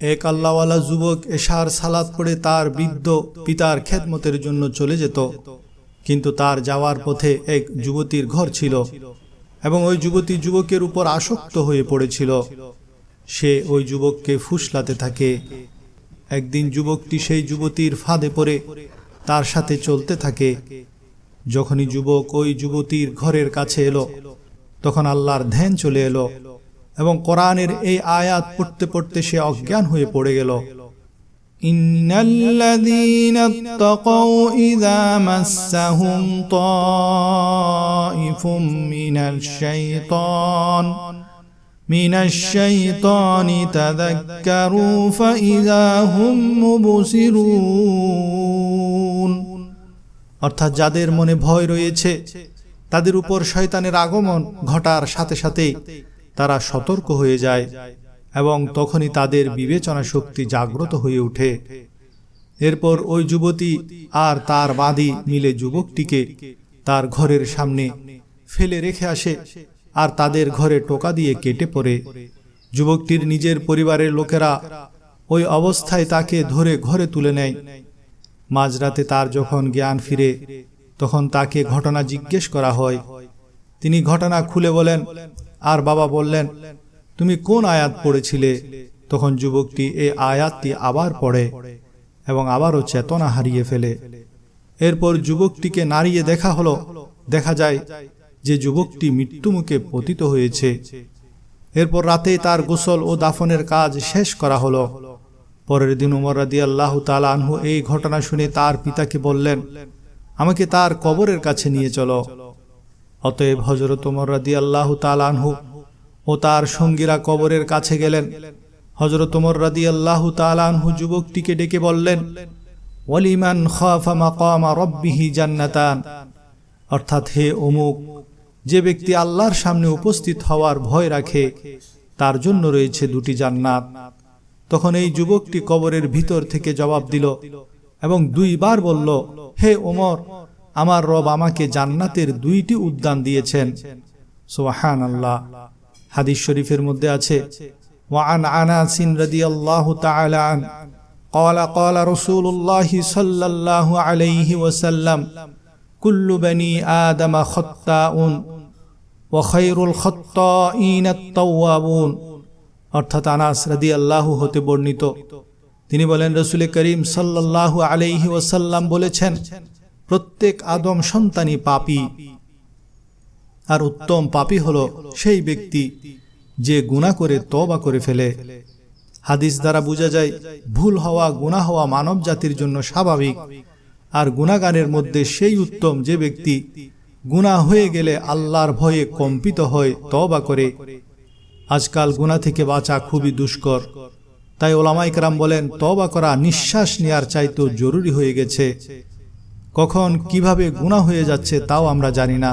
এক আল্লাহওয়ালা যুবক এশার সালাত পড়ে তার বৃদ্ধ পিতার খেদমতের জন্য চলে যেত। কিন্তু তার যাওয়ার পথে এক যুবতীর ঘর ছিল এবং ওই যুবতী যুবকের উপর আসক্ত হয়ে পড়েছিল। সে ওই যুবককে ফুসলাতে থাকে। একদিন যুবকটি সেই যুবতীর ফাঁদে পড়ে তার সাথে চলতে থাকে। যখনই যুবক ওই যুবতীর ঘরের কাছে এলো, তখন আল্লাহর ধ্যান চলে এলো। এবং কোরআনের এই আয়াত পড়তে পড়তে সে অজ্ঞান হয়ে পড়ে গেল إن الذين اتقوا إذا مسهم طائف من الشيطان من الشيطان تذكروا فإذا هم مبصرون অর্থাৎ যাদের মনে ভয় রয়েছে তাদের উপর শয়তানের আগমন ঘটার সাথে সাথে তারা সতর্ক হয়ে যায় এবং তখনই তাদের বিবেচনা শক্তি জাগ্রত হয়ে ওঠে। এরপর ওই যুবতী আর তার বাঁধি মিলে যুবকটিকে তার ঘরের সামনে ফেলে রেখে আসে আর তাদের ঘরে টোকা দিয়ে কেটে পড়ে। যুবকটির নিজের পরিবারের লোকেরা ওই অবস্থায় তাকে ধরে ঘরে তুলে নেয়। মাঝরাতে তার যখন জ্ঞান ফিরে, তখন তাকে ঘটনা জিজ্ঞেস করা হয়। তিনি ঘটনা খুলে বলেন আর বাবা বললেন, তুমি কোন আয়াত পড়েছিলে? তখন যুবকটি এই আয়াতটি আবার পড়ে এবং আবারও চেতনা হারিয়ে ফেলে। এরপর যুবকটিকে নাড়িয়ে দেখা হলো। দেখা যায় যে যুবকটি মৃত্যুমুখে পতিত হয়েছে। এরপর রাতে তার গোসল ও দাফনের কাজ শেষ করা হলো। পরের দিন উমর রাদি আল্লাহ আনহু এই ঘটনা শুনে তার পিতাকে বললেন, আমাকে তার কবরের কাছে নিয়ে চলো। অতএব হজরত উমর রাদি আল্লাহ আনহু ও তার সঙ্গীরা কবরের কাছে গেলেন। হজরত উমর রাদি আল্লাহ আনহু যুবকটিকে ডেকে বললেন, ওয়ালিমান খাফা মাকামা রব্বিহি জান্নাতান? অর্থাৎ হে অমুক, যে ব্যক্তি আল্লাহর সামনে উপস্থিত হওয়ার ভয় রাখে, তার জন্য রয়েছে দুটি জান্নাত। তখন এই যুবকটি কবরের ভিতর থেকে জবাব দিল এবং দুইবার বলল, হে ওমর আমার রব আমাকে জান্নাতের দুইটি উদ্যান দিয়েছেন সোহান আল্লাহ হাদিস শরীফের মধ্যে আছে وعن عناس رضي الله تعالى عنه قال قال رسول الله صلى الله عليه وسلم كل بني آدم خطاء وخير الخطائين التوابون অর্থাৎ আনাস রাদি আল্লাহ হতে বর্ণিত তিনি বলেন রসুল করিম সাল্লাহ আলাইহি ওসাল্লাম বলেছেন প্রত্যেক আদম সন্তানই পাপি। আর উত্তম পাপি হল সেই ব্যক্তি যে গুণা করে তবা করে ফেলে। হাদিস দ্বারা বোঝা যায়, ভুল হওয়া গুণা হওয়া মানব জাতির জন্য স্বাভাবিক। আর গুণাগানের মধ্যে সেই উত্তম যে ব্যক্তি গুণা হয়ে গেলে আল্লাহর ভয়ে কম্পিত হয় তবা করে। আজকাল গুণা থেকে বাঁচা খুবই দুষ্কর। তাই ওলামাইকরাম বলেন তবা করা নিঃশ্বাস নেওয়ার চাইতেও জরুরি হয়ে গেছে। কখন কীভাবে গুণা হয়ে যাচ্ছে তাও আমরা জানি না।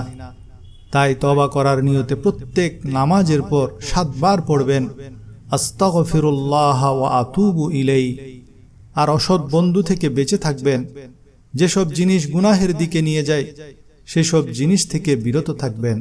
তাই তবা করার নিয়তে প্রত্যেক নামাজের পর সাতবার পড়বেন আতুবু ইলেই আর অসৎ বন্ধু থেকে বেঁচে থাকবেন, যেসব জিনিস গুনাহের দিকে নিয়ে যায়, সেসব জিনিস থেকে বিরত থাকবেন।